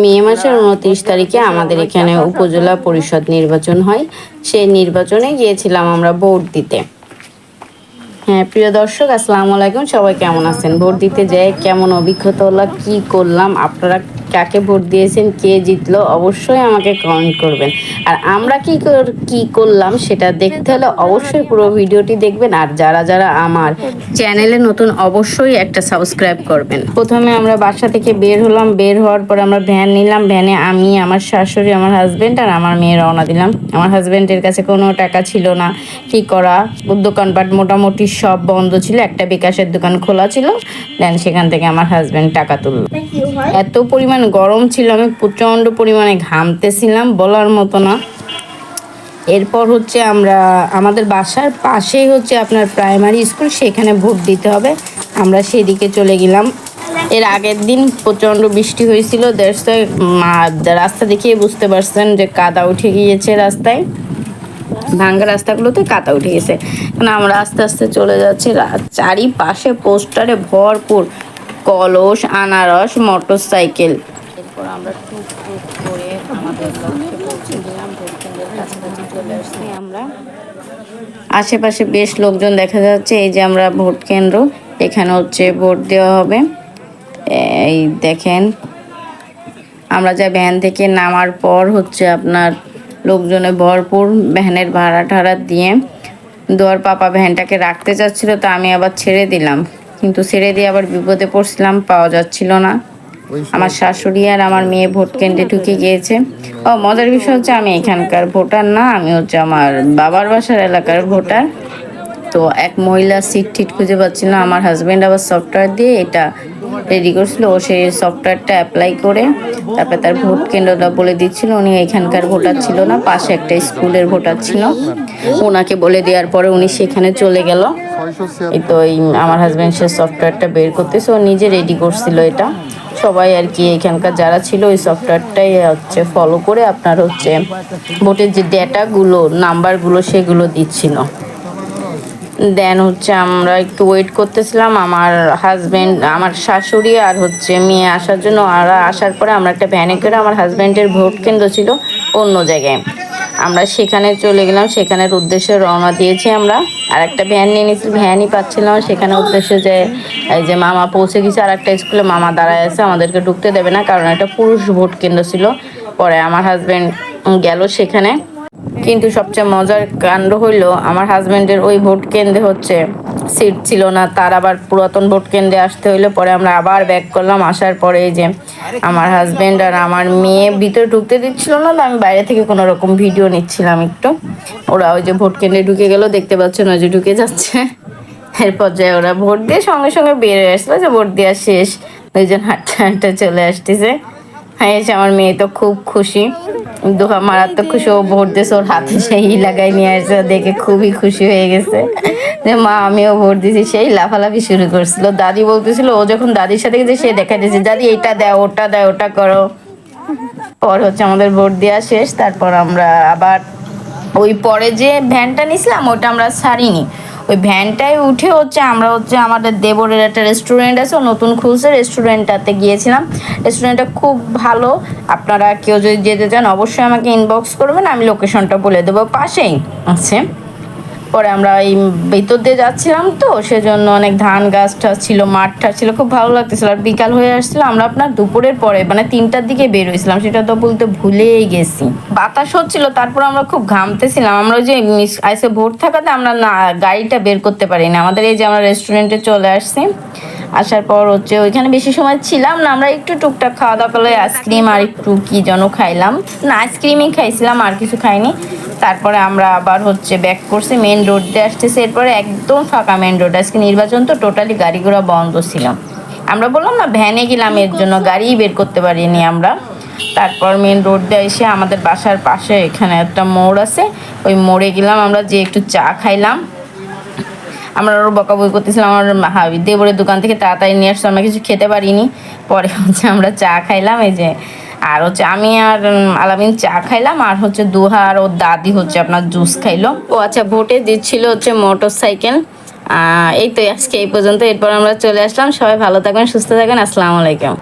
মে মাসের উনত্রিশ তারিখে আমাদের এখানে উপজেলা পরিষদ নির্বাচন হয়। সেই নির্বাচনে গিয়েছিলাম আমরা ভোট দিতে। হ্যাঁ প্রিয় দর্শক, আসসালামু আলাইকুম। সবাই কেমন আছেন? ভোট দিতে যেয়ে কেমন অভিজ্ঞতা হলো? কী করলাম? আপনারা কাকে ভোট দিয়েছেন কে জিতলো অবশ্যই আমাকে কমেন্ট করবেন। আর আমরা কি কর- কি করলাম সেটা দেখতে হলে অবশ্যই পুরো ভিডিওটি দেখবেন। আর যারা যারা আমার চ্যানেলে নতুন অবশ্যই একটা সাবস্ক্রাইব করবেন। প্রথমে আমরা বাসা থেকে বের হলাম। বের হওয়ার পর আমরা ভ্যান নিলাম। ভ্যানে আমি আমার শাশুড়ি আমার হাজবেন্ড আর আমার মেয়ে রওনা দিলাম। আমার হাজবেন্ডের কাছে কোনো টাকা ছিল না। কি করা? দোকানপাট মোটামুটি সব বন্ধ ছিল। একটা বিকাশের দোকান খোলা ছিল। দেন সেখান থেকে আমার হাজবেন্ড টাকা তুললো। এত পরিমাণ গরম ছিল, আমি প্রচণ্ড পরিমাণে ঘামতেছিলাম, বলার মতো না। এরপর হচ্ছে আমরা, আমাদের বাসার পাশেই হচ্ছে আপনার প্রাইমারি স্কুল সেখানে ভোট দিতে হবে। আমরা সেদিকে চলে গেলাম। এর আগের দিন প্রচণ্ড বৃষ্টি হয়েছিল রাস্তা দেখিয়ে বুঝতে পারছেন যে কাদা উঠে গিয়েছে রাস্তায়। ভাঙ্গা রাস্তাগুলোতে কাদা উঠে গেছে। কারণ আমরা আস্তে আস্তে চলে যাচ্ছি চারিপাশে পোস্টারে ভরপুর কলস, আনারস মোটর সাইকেল এরপর আমরা টুক টুক করে আমরা। আশেপাশে বেশ লোকজন দেখা যাচ্ছে, এই যে আমরা ভোট কেন্দ্র, এখানে হচ্ছে ভোট দেওয়া হবে। এই দেখেন, আমরা যা ভ্যান থেকে নামার পর হচ্ছে আপনার লোকজনে ভরপুর ভ্যানের ভাড়া টাড়া দিয়ে দোয়ার পাপা ভ্যানটাকে রাখতে চাচ্ছিল তা আমি আবার ছেড়ে দিলাম। কিন্তু ছেড়ে দিয়ে আবার বিপদে পড়ছিলাম পাওয়া যাচ্ছিল না। আমার শাশুড়ি আর আমার মেয়ে ভোট কেন্দ্রে ঢুকে গিয়েছে। ও মজার বিষয় হচ্ছে আমি এখানকার ভোটার না আমি হচ্ছে আমার বাবার বাসার এলাকার ভোটার। তো এক মহিলা সিট ঠিট খুঁজে পাচ্ছিল আমার হাজব্যান্ড আবার সফটওয়্যার দিয়ে এটা রেডি করছিল। ও সেই সফটওয়্যারটা অ্যাপ্লাই করে, তারপরে তার ভোট কেন্দ্রটা বলে দিচ্ছিল। উনি এখানকার ভোটার ছিল না, পাশে একটা স্কুলের ভোটার ছিল। ওনাকে বলে দেওয়ার পরে উনি সেখানে চলে গেল। এই তো আমার হাজব্যান্ড সে সফটওয়্যারটা বের করতেছে, ও নিজে রেডি করছিল এটা। সবাই আর কি এখানকার যারা ছিল, ওই সফটওয়্যারটাই হচ্ছে ফলো করে আপনার হচ্ছে ভোটের যে ডেটাগুলো নাম্বারগুলো সেগুলো দিচ্ছিল। দেন হচ্ছে আমরা একটু ওয়েট করতেছিলাম আমার হাজব্যান্ড আমার শাশুড়ি আর হচ্ছে মেয়ে আসার জন্য। আর আসার পরে আমরা একটা ভ্যানে করে আমার হাজব্যান্ডের ভোট কেন্দ্র ছিল অন্য জায়গায়। আমরা সেখানে চলে গেলাম, সেখানের উদ্দেশ্যে রওনা দিয়েছি আমরা। আর একটা ভ্যান নিয়ে নিয়েছি ভ্যানই পাচ্ছিলাম। সেখানে উদ্দেশ্যে যে, এই যে মামা পৌঁছে গেছে আর একটা স্কুলে মামা দাঁড়ায় আছে, আমাদেরকে ঢুকতে দেবে না, কারণ এটা পুরুষ ভোট কেন্দ্র ছিল। পরে আমার হাজব্যান্ড গেল সেখানে। কিন্তু সবচেয়ে মজার কাণ্ড হইল আমার হাজব্যান্ডের ওই ভোট কেন্দ্রে হচ্ছে সিট ছিল না তার আবার পুরাতন ভোট কেন্দ্রে আসতে হইল পরে আমরা আবার ব্যাক করলাম আসার পরে যে আমার হাজব্যান্ড আর আমার মেয়ে ভিতরে ঢুকতে দিচ্ছিল না আমি বাইরে থেকে কোনো রকম ভিডিও নিচ্ছিলাম একটু। ওরা ওই যে ভোট কেন্দ্রে ঢুকে গেল দেখতে পাচ্ছেন ওই যে ঢুকে যাচ্ছে। এরপর যে ওরা ভোট দিয়ে সঙ্গে সঙ্গে বের হয়ে আসলো যে ভোট দেওয়া শেষ। দুইজন হাঁটতে হাঁটতে চলে আসতেছে। হ্যাঁ এসে আমার মেয়ে তো খুব খুশি। দোহা মারাত্মক খুশি ও ভোট দিয়েছে ওর হাতে সেই লাগাই নিয়ে আসছে, দেখে খুবই খুশি হয়ে গেছে। যে মা, আমিও ভোট দিয়েছি, সেই লাফালাফি শুরু করছিল। দাদি বলতেছিল, ও যখন দাদির সাথে গেছে, সে দেখা দিয়েছে, দাদি, এটা দেয় ওটা দেয় ওটা করো। পর হচ্ছে আমাদের ভোট দেওয়া শেষ, তারপর আমরা আবার ওই পরে যে ভ্যানটা নিছিলাম, ওটা আমরা ছাড়িনি। ওই ভ্যানটায় উঠে হচ্ছে আমরা হচ্ছে আমাদের দেবরের একটা রেস্টুরেন্ট আছে নতুন খুলছে রেস্টুরেন্টটাতে গিয়েছিলাম। রেস্টুরেন্টটা খুব ভালো। আপনারা কেউ যদি যেতে চান, অবশ্যই আমাকে ইনবক্স করবেন, আমি লোকেশনটা বলে দেবো পাশেই। আছে পরে আমরা এই ভেতর দিয়ে যাচ্ছিলাম তো, সেজন্য অনেক ধান গাছ টাছ ছিল, মাঠ ছিল, খুব ভালো লাগতেছিল। আর বিকাল হয়ে আসছিল, আমরা আপনার দুপুরের পরে মানে তিনটার দিকে বের হয়েছিলাম, সেটা তো বলতে ভুলেই গেছি। বাতাস হচ্ছিল, তারপর আমরা খুব ঘামতেছিলাম। আমরা যে আইসে ভোট থাকাতে আমরা না, গাড়িটা বের করতে পারি না আমাদের এই যে আমরা রেস্টুরেন্টে চলে আসছি আসার পর হচ্ছে ওইখানে বেশি সময় ছিলাম না, আমরা একটু টুকটাক খাওয়া দাওয়া করলে আইসক্রিম আর একটু কি যেন খাইলাম। না, আইসক্রিমই খাইছিলাম, আর কিছু খাইনি। তারপরে আমরা আবার হচ্ছে ব্যাক করছি মেন রোড দিয়ে আসতেছে। এরপরে একদম ফাঁকা মেন রোড আজকে নির্বাচন তো টোটালি গাড়ি ঘোড়া বন্ধ ছিল। আমরা বললাম না ভ্যানে গেলাম, এর জন্য গাড়িই বের করতে পারিনি আমরা। তারপর মেন রোড দিয়ে এসে আমাদের বাসার পাশে এখানে একটা মোড় আছে, ওই মোড়ে গেলাম, আমরা যে একটু চা খাইলাম। আমরা ওর বকাবকি করতেছিলাম, আমার হাবি দেবরের দোকান থেকে তাড়াতাড়ি নিয়ে আসতো আমরা কিছু খেতে পারিনি। পরে হচ্ছে আমরা চা খাইলাম, এই যে আর হচ্ছে আমি আর আলামিন চা খাইলাম, আর হচ্ছে দুহা আর ওর দাদি হচ্ছে আপনার জুস খাইলো। ও আচ্ছা ভোটে দিচ্ছিল হচ্ছে মোটর সাইকেল এই তো আজকে এই পর্যন্ত, এরপর আমরা চলে আসলাম। সবাই ভালো থাকবেন, সুস্থ থাকবেন, আসসালামু আলাইকুম।